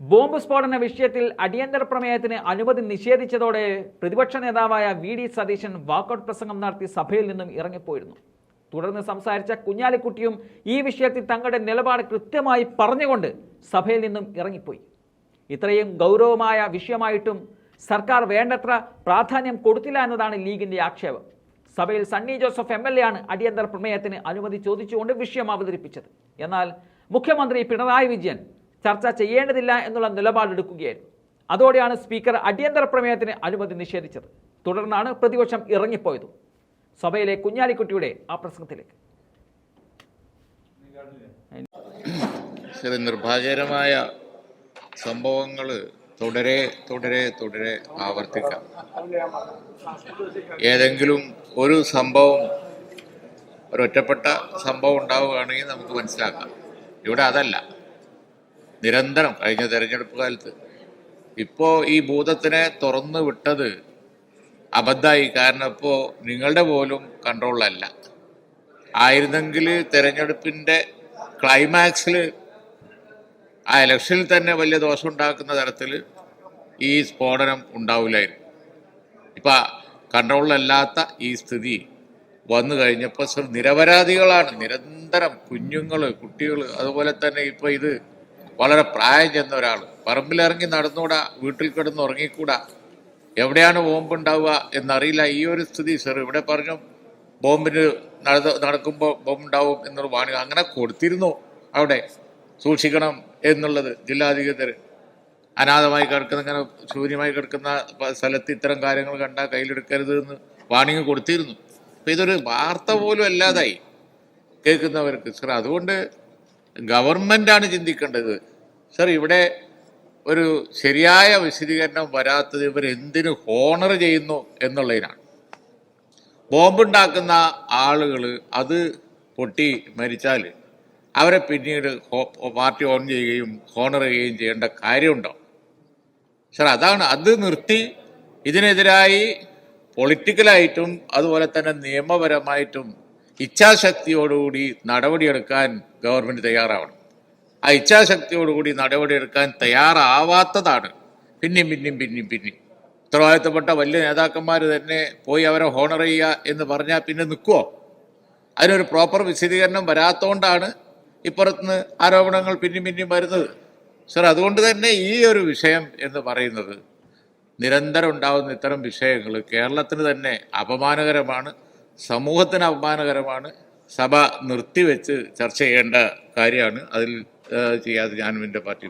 Bomb സ്ഫോടന വിഷയത്തിൽ അടിയന്തര പ്രമേയത്തിന് അനുമതി നിഷേധിച്ചതോടെ പ്രതിപക്ഷ നേതാവായ വി ഡി സതീശൻ വാക്കൌട്ട് പ്രസംഗം നടത്തി സഭയിൽ നിന്നും ഇറങ്ങിപ്പോയിരുന്നു. തുടർന്ന് സംസാരിച്ച കുഞ്ഞാലിക്കുട്ടിയും ഈ വിഷയത്തിൽ തങ്ങളുടെ നിലപാട് കൃത്യമായി പറഞ്ഞുകൊണ്ട് സഭയിൽ നിന്നും ഇറങ്ങിപ്പോയി. ഇത്രയും ഗൗരവമായ വിഷയമായിട്ടും സർക്കാർ വേണ്ടത്ര പ്രാധാന്യം കൊടുത്തില്ല എന്നതാണ് ലീഗിന്റെ ആക്ഷേപം. സഭയിൽ Sunny Joseph M L A ആണ് അടിയന്തര പ്രമേയത്തിന് അനുമതി ചോദിച്ചുകൊണ്ട് വിഷയം അവതരിപ്പിച്ചത്. എന്നാൽ മുഖ്യമന്ത്രി പിണറായി വിജയൻ ചർച്ച ചെയ്യേണ്ടതില്ല എന്നുള്ള നിലപാടെടുക്കുകയായിരുന്നു. അതോടെയാണ് സ്പീക്കർ അടിയന്തര പ്രമേയത്തിന് അനുമതി നിഷേധിച്ചത്. തുടർന്നാണ് പ്രതിപക്ഷം ഇറങ്ങിപ്പോയത്. സഭയിലെ കുഞ്ഞാലിക്കുട്ടിയുടെ ആ പ്രസംഗത്തിലേക്ക്. ചില നിർഭാഗ്യകരമായ സംഭവങ്ങൾ തുടരെ തുടരെ തുടരെ ആവർത്തിക്കാം. ഏതെങ്കിലും ഒരു സംഭവം ഒരൊറ്റപ്പെട്ട സംഭവം ഉണ്ടാവുകയാണെങ്കിൽ നമുക്ക് മനസ്സിലാക്കാം. ഇവിടെ അതല്ല. നിരന്തരം കഴിഞ്ഞ തെരഞ്ഞെടുപ്പ് കാലത്ത്. ഇപ്പോൾ ഈ ഭൂതത്തിനെ തുറന്നു വിട്ടത് അബദ്ധമായി കാരണം ഇപ്പോൾ നിങ്ങളുടെ പോലും കൺട്രോളിലല്ല. ആയിരുന്നെങ്കിൽ തെരഞ്ഞെടുപ്പിന്റെ ക്ലൈമാക്സിൽ ആ ഇലക്ഷനിൽ തന്നെ വലിയ ദോഷം ഉണ്ടാക്കുന്ന തരത്തിൽ ഈ സ്ഫോടനം ഉണ്ടാവില്ലായിരുന്നു. ഇപ്പം കൺട്രോളിലല്ലാത്ത ഈ സ്ഥിതി വന്നു കഴിഞ്ഞപ്പോൾ നിരപരാധികളാണ്. നിരന്തരം കുഞ്ഞുങ്ങൾ കുട്ടികൾ അതുപോലെ തന്നെ ഇപ്പോൾ ഇത് വളരെ പ്രായം ചെന്ന ഒരാൾ പറമ്പിലിറങ്ങി നടന്നുകൂടാ വീട്ടിൽ കിടന്ന് ഉറങ്ങിക്കൂടാ. എവിടെയാണ് ബോംബ് ഉണ്ടാവുക എന്നറിയില്ല. ഈ ഒരു സ്ഥിതി സർ ഇവിടെ പറഞ്ഞു ബോംബിന് നട നടക്കുമ്പോൾ ബോംബ് ഉണ്ടാവും എന്നുള്ള വാണി അങ്ങനെ കൊടുത്തിരുന്നു അവിടെ. സൂക്ഷിക്കണം എന്നുള്ളത് ജില്ലാധികൃതർ അനാഥമായി കിടക്കുന്ന ഇങ്ങനെ ശൂന്യമായി കിടക്കുന്ന സ്ഥലത്ത് ഇത്തരം കാര്യങ്ങൾ കണ്ടാൽ കയ്യിലെടുക്കരുത് എന്ന് വാണിംഗ് കൊടുത്തിരുന്നു. അപ്പം ഇതൊരു വാർത്ത പോലും അല്ലാതായി. കേൾക്കുന്നവർക്ക്. സർ അതുകൊണ്ട് ഗവൺമെന്റാണ് ചിന്തിക്കേണ്ടത്. സർ ഇവിടെ ഒരു ശരിയായ വിശദീകരണം വരാത്തത് ഇവർ എന്തിനു ഹോണർ ചെയ്യുന്നു എന്നുള്ളതിനാണ്. ബോംബുണ്ടാക്കുന്ന ആളുകൾ അത് പൊട്ടി മരിച്ചാൽ അവരെ പിന്നീട് പാർട്ടി ഓൺ ചെയ്യുകയും ഹോണർ ചെയ്യുകയും ചെയ്യേണ്ട കാര്യമുണ്ടോ? സർ അതാണ് അത് നിർത്തി ഇതിനെതിരായി പൊളിറ്റിക്കലായിട്ടും അതുപോലെ തന്നെ നിയമപരമായിട്ടും ഇച്ഛാശക്തിയോടുകൂടി നടപടിയെടുക്കാൻ ഗവൺമെന്റ് തയ്യാറാവണം. ആ ഇച്ഛാശക്തിയോടുകൂടി നടപടിയെടുക്കാൻ തയ്യാറാവാത്തതാണ്. പിന്നെയും പിന്നെയും പിന്നെയും പിന്നെയും. ഉത്തരവാദിത്തപ്പെട്ട വലിയ നേതാക്കന്മാർ തന്നെ പോയി അവരെ ഹോണർ ചെയ്യുക എന്ന് പറഞ്ഞാൽ പിന്നെ നിൽക്കുമോ അതിനൊരു പ്രോപ്പർ വിശദീകരണം വരാത്തതുകൊണ്ടാണ് ഇപ്പുറത്തുനിന്ന് ആരോപണങ്ങൾ പിന്നെയും പിന്നെയും വരുന്നത്. സർ അതുകൊണ്ട് തന്നെ ഈ ഒരു വിഷയം എന്ന് പറയുന്നത് നിരന്തരം ഉണ്ടാകുന്ന ഇത്തരം വിഷയങ്ങൾ കേരളത്തിന് തന്നെ അപമാനകരമാണ്. സമൂഹത്തിന് അപമാനകരമാണ്. സഭ നിർത്തിവെച്ച് ചർച്ച ചെയ്യേണ്ട കാര്യമാണ്. അതിൽ ചെയ്യാതെ ഞാനും എന്റെ പാർട്ടി